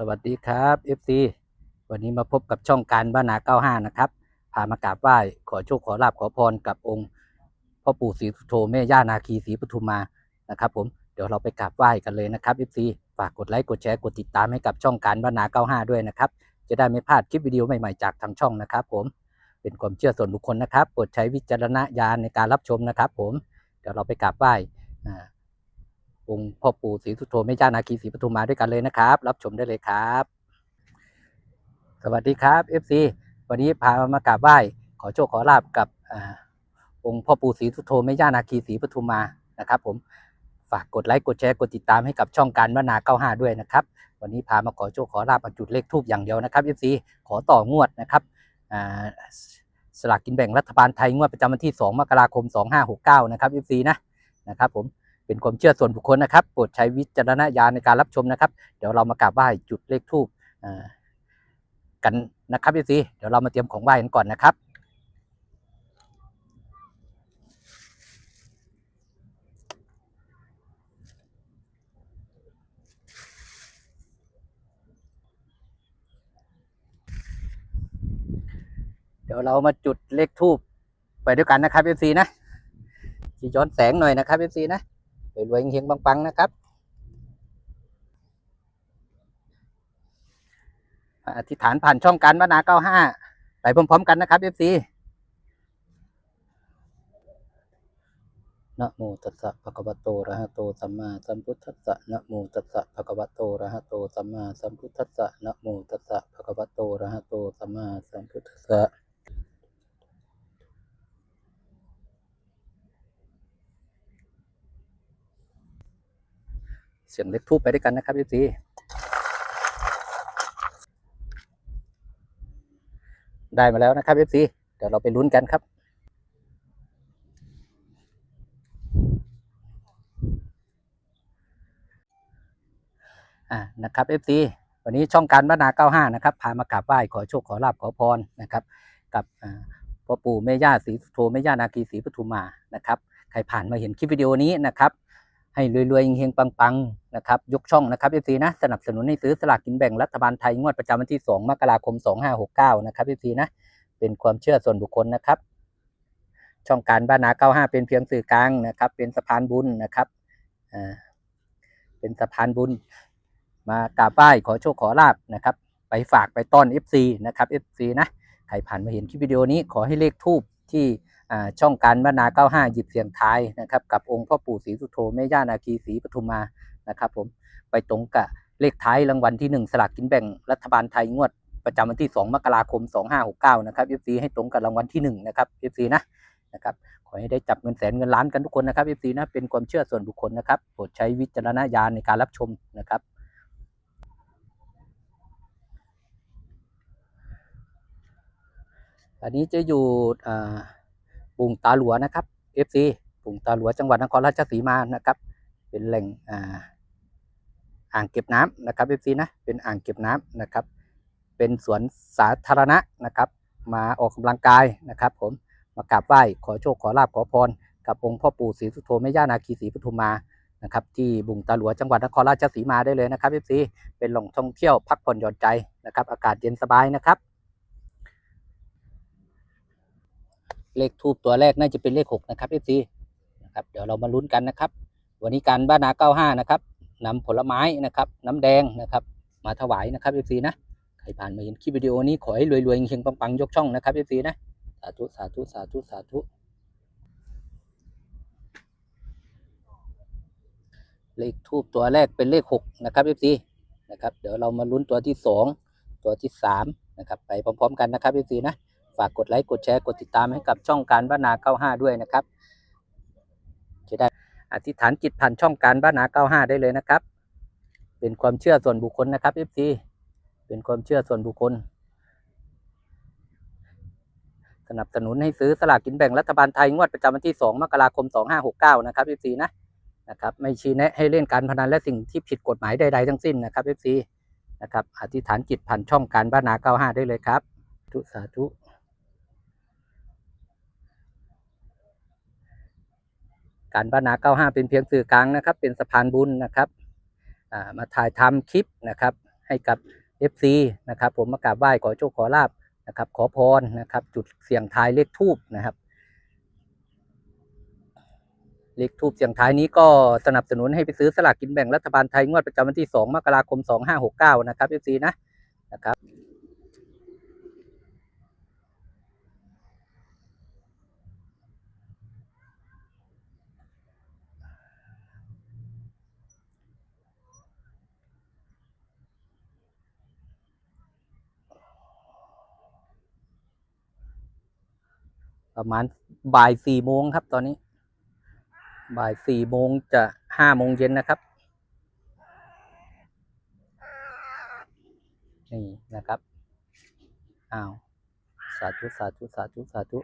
สวัสดีครับ FC วันนี้มาพบกับช่องการบ้านนา 95 นะครับ พามากราบไหว้ขอโชคขอลาบขอพรกับองค์พ่อปู่ศรีสุโธแม่ย่านาคีศรีปทุมมานะครับผมเดี๋ยวเราไปกราบไหว้กันเลยนะครับ FC ฝากกดไลค์กดแชร์กดติดตามให้กับช่องการบ้านนา 95 ด้วยนะครับ จะได้ไม่พลาดคลิปวิดีโอใหม่ๆจากทางช่องนะครับ ผมเป็นความเชื่อส่วนบุคคลนะครับโปรดใช้วิจารณญาณในการรับชมนะครับ ผมเดี๋ยวเราไปกราบไหว้อ่า องค์พ่อปู่ศรีสุโธแม่ย่านาคีศรีปทุมมาด้วยกันเลยนะครับ รับชมได้เลยครับ สวัสดีครับ FC วันนี้พามากราบไหว้ขอโชคขอลาบกับอองค์พ่อปู่ศรีสุโธแม่ย่านาคีศรีปทุมมานะครับผมฝากกดไลค์กดแชร์กดติดตามให้กับช่องการวนา 95 ด้วยนะครับ วันนี้พามาขอโชคขอลาบจุดเลขทูบอย่างเดียวนะครับ FC ขอต่องวดนะครับสลากกินแบ่งรัฐบาลไทยงวดประจำวันที่ 2 มกราคม 2569 นะครับ FC นะนะครับผม เป็นความเชื่อส่วนบุคคลนะครับ โปรดใช้วิจารณญาณในการรับชมนะครับ เดี๋ยวเรามากราบไหว้จุดเลขทูบกันนะครับพี่ซีเดี๋ยวเรามาเตรียมของไหว้กันก่อนนะครับเดี๋ยวเรามาจุดเลขทูบไปด้วยกันนะครับพี่ซีนะจะย้อนแสงหน่อยนะครับพี่ซีนะ รวยๆเฮงๆปังๆนะครับอธิษฐานผ่านช่องการวนา95ไปพร้อมๆกันนะครับ FC นะโมตัสสะภะคะวะโตอะระหะโตสัมมาสัมพุทธัสสะนะโมตัสสะภะคะวะโตอะระหะโตสัมมาสัมพุทธัสสะนะโมตัสสะภะคะวะโตอะระหะโตสัมมาสัมพุทธัสสะ สียงเล็กทูบไปด้วยกันนะครับพี่ซีได้มาแล้วนะครับพี่ซีเดี๋ยวเราไปลุ้นกันครับ อ่า นะครับ FC วันนี้ช่องการบ้านนา 95 นะครับ พามากราบไหว้ขอโชคขอลาบขอพรนะครับ กับอ่าพ่อปู่แม่ย่าศรีสุโธแม่ย่านาคีศรีปทุมมา นะครับ ใครผ่านมาเห็นคลิปวิดีโอนี้นะครับ ให้รวยๆเฮงๆปังๆนะครับยกช่องนะครับ FC นะสนับสนุนให้ซื้อสลากกินแบ่งรัฐบาลไทยงวดประจำวันที่ 2 มกราคม 2569 นะครับ FC นะเป็นความเชื่อส่วนบุคคลนะครับ ช่องการบ้านนา95 เป็นเพียงสื่อกลางนะครับ เป็นสะพานบุญนะครับอ่าเป็นสะพานบุญมากราบไหว้ขอโชคขอลาบนะครับ ไปฝากไปต้อน FC นะครับ FC นะใครผ่านมาเห็นคลิปวิดีโอนี้ขอให้เลขทูบที่ ช่องการบ้านนา 95 หยิบเสียงท้ายนะครับ กับองค์พ่อปู่ศรีสุโธแม่ย่านาคีศรีปทุมมานะครับผมไปตรงกับเลขท้ายรางวัลที่ 1 สลากกินแบ่งรัฐบาลไทยงวดประจำวันที่ 2 มกราคม 2569 นะครับ FC ให้ตรงกับรางวัลที่ 1 นะครับ FC นะนะครับขอให้ได้จับเงินแสนเงินล้านกันทุกคนนะครับ FC นะเป็นความเชื่อส่วนบุคคลนะครับโปรดใช้วิจารณญาณในการรับชมนะครับอันนี้จะอยู่อ่า ปุ่งตาหลวนะครับ FC ปุ่งตาหลวจังหวัดนครราชสีมานะครับ เป็นแหล่งอ่าอ่างเก็บน้ำนะครับ FC นะเป็นอ่างเก็บน้ำนะครับ เป็นสวนสาธารณะนะครับ มาออกกำลังกายนะครับ ผมมากราบไหว้ขอโชคขอลาบขอพร กับองค์พ่อปู่ศรีสุโธแม่ย่านาคีศรีปทุมมานะครับที่บุงตาหลวจังหวัดนครราชสีมาได้เลยนะครับ FC เป็นแหล่งท่องเที่ยวพักผ่อนหย่อนใจนะครับ อากาศเย็นสบายนะครับ เลขทูบตัวแรกน่าจะเป็นเลขหกนะครับ FC นะครับเดี๋ยวเรามาลุ้นกันนะครับ วันนี้การบ้านนา95นะครับนำผลไม้นะครับน้ำแดงนะครับ มาถวายนะครับ FC นะใครผ่านมาเห็นคลิปวิดีโอนี้ขอให้รวยๆเฮงๆปังๆยกช่องนะครับ FC นะสาธุสาธุสาธุสาธุเลขทูบตัวแรกเป็นเลขหกนะครับ FC นะครับเดี๋ยวเรามาลุ้นตัวที่สองตัวที่สามนะครับไปพร้อมๆกันนะครับ FC นะ ฝากกดไลค์กดแชร์กดติดตามให้กับช่องการบ้านนา 95 ด้วยนะครับ จะได้อธิษฐานจิตผ่านช่องการบ้านนา 95 ได้เลยนะครับ เป็นความเชื่อส่วนบุคคลนะครับ FC เป็นความเชื่อส่วนบุคคล สนับสนุนให้ซื้อสลากกินแบ่งรัฐบาลไทยงวดประจำวันที่ 2 มกราคม 2569 นะครับ FC นะนะครับไม่ชี้แนะให้เล่นการพนันและสิ่งที่ผิดกฎหมายใดๆทั้งสิ้นนะครับ FC นะครับอธิษฐานจิตผ่านช่องการบ้านนา 95 ได้เลยครับทุสาธุ การบ้านนา95เป็นเพียงสื่อกลางนะครับ เป็นสะพานบุญนะครับมาถ่ายทำคลิปนะครับ ให้กับ FC นะครับ ผมมากราบไหว้ขอโชคขอลาบนะครับ ขอพรนะครับ จุดเสี่ยงทายเลขทูบนะครับ เลขทูบเสียงท้ายนี้ก็สนับสนุนให้ไปซื้อสลากกินแบ่งรัฐบาลไทยงวดประจำวันที่ 2 มกราคม 2569 นะครับ FC นะนะครับ ประมาณบ่ายสี่โมงครับตอนนี้ บ่ายสี่โมงจะห้าโมงเย็นนะครับ นี่นะครับอ้าวสาธุสาธุสาธุสาธุ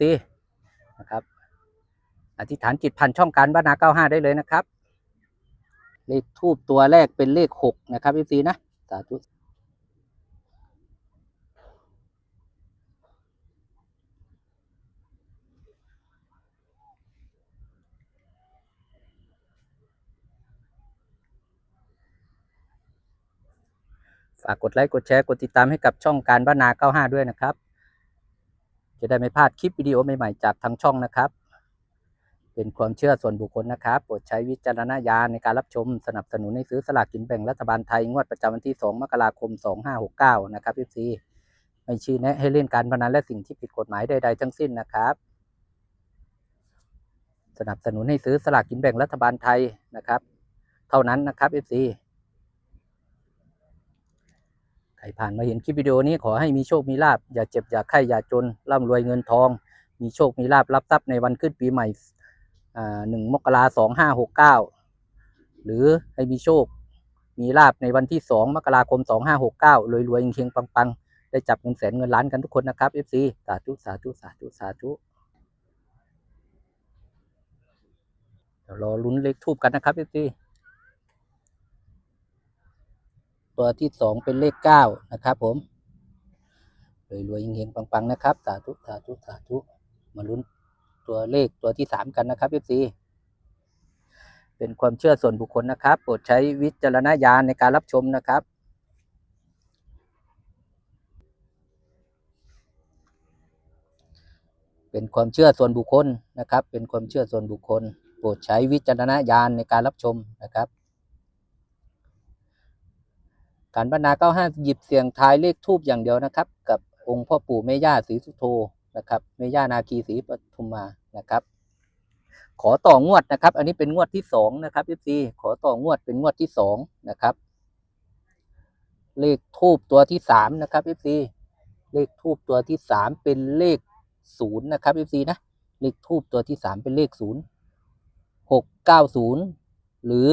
สินะครับ อธิษฐานจิตพันช่องการบ้านนาเก้าห้าได้เลยนะครับ เลขทูบตัวแรกเป็นเลขหกนะครับพี่ซีนะสาธุฝากกดไลค์กดแชร์กดติดตามให้กับช่องการบ้านนา 95 ด้วยนะครับ จะได้ไม่พลาดคลิปวิดีโอใหม่ๆจากทางช่องนะครับ เป็นความเชื่อส่วนบุคคลนะครับ โปรดใช้วิจารณญาณในการรับชมสนับสนุนให้ซื้อสลากกินแบ่งรัฐบาลไทย งวดประจำวันที่ 2 มกราคม 2569 นะครับพี่ซีไม่ชี้แนะให้เล่นการพนันและสิ่งที่ผิดกฎหมายใด ๆ ทั้งสิ้นนะครับ สนับสนุนให้ซื้อสลากกินแบ่งรัฐบาลไทยนะครับ เท่านั้นนะครับ FC ใครผ่านมาเห็นคลิปวิดีโอนี้ขอให้มีโชคมีลาบอย่าเจ็บอย่าไข้อย่าจนร่ำรวยเงินทอง มีโชคมีลาบรับทรัพย์ในวันขึ้นปีใหม่ หนึ่งมกราสองห้าหกเก้าหรือให้มีโชค มีลาบในวันที่สองมกราคมสองห้าหกเก้ารวยรวยๆเฮงปัง ๆ ได้จับเงินแสนเงินล้านกันทุกคนนะครับ FC สาธุสาธุสาธุสาธุเดี๋ยวรอลุ้นเลขทูบกันนะครับ FC ตัวที่สองเป็นเลขเก้านะครับผมรวยรวยๆเฮงๆปัง ๆ นะครับ สาธุ สาธุ สาธุ มาลุ้น ตัวเลขตัวที่สามกันนะครับ FC เป็นความเชื่อส่วนบุคคลนะครับ โปรดใช้วิจารณญาณในการรับชมนะครับ เป็นความเชื่อส่วนบุคคลนะครับ เป็นความเชื่อส่วนบุคคล โปรดใช้วิจารณญาณในการรับชมนะครับการบรรณา95หยิบเสียงทายเลขทูบอย่างเดียวนะครับ กับองค์พ่อปู่แม่ย่าศรีสุโธ นะครับแม่ย่านาคีศรีปทุมมานะครับ ขอต่องวดนะครับ อันนี้เป็นงวดที่สองนะครับพี่ซีขอต่องวดเป็นงวดที่สองนะครับ เลขทูบตัวที่สามนะครับพี่ซีเลขทูบตัวที่สามเป็นเลขศูนย์นะครับพี่ซีนะเลขทูบตัวที่สามเป็นเลขศูนย์หกเก้าศูนย์หรือ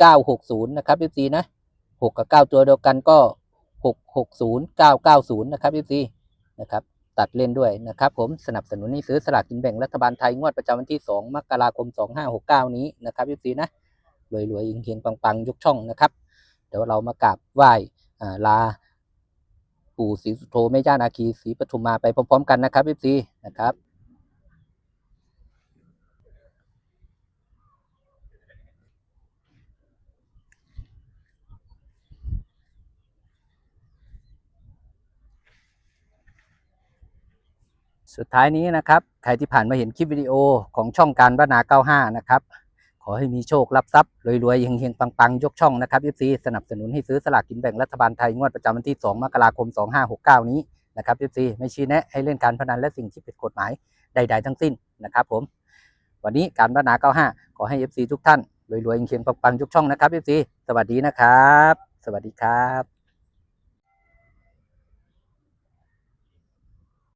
เก้าหกศูนย์นะครับพี่ซีนะหกกับเก้าตัวเดียวกันก็หกหกศูนย์เก้าเก้าศูนย์นะครับพี่ซีนะครับ ตัดเล่นด้วยนะครับผมสนับสนุนให้ซื้อสลากกินแบ่งรัฐบาลไทยงวดประจำวันที่ 2 มกราคม 2569 นี้นะครับยุซีนะรวยๆยิงเฮงๆปังๆ ยกช่องนะครับ เดี๋ยวเรามากราบไหว้อ่าลาปู่ศรีสุโธแม่ย่านาคีศรีปทุมมาไปพร้อมๆกันนะครับยุซีนะครับ สุดท้ายนี้นะครับ ใครที่ผ่านมาเห็นคลิปวิดีโอของช่องการบ้านา 95 นะครับ ขอให้มีโชค รับทรัพย์รวยๆเฮงๆ ปังๆ ยกช่องนะครับ FC สนับสนุนให้ซื้อสลากกินแบ่งรัฐบาลไทย งวดประจำวันที่ 2 มกราคม 2569 นี้นะครับ FC ไม่ชี้แนะให้เล่นการพนันและสิ่งที่ผิดกฎหมายใด ๆ ทั้งสิ้นนะครับผม วันนี้การบ้านนา95 ขอให้ FC ทุกท่านรวยๆเฮงๆปังๆยกช่องนะครับ FC สวัสดีนะครับ สวัสดีครับ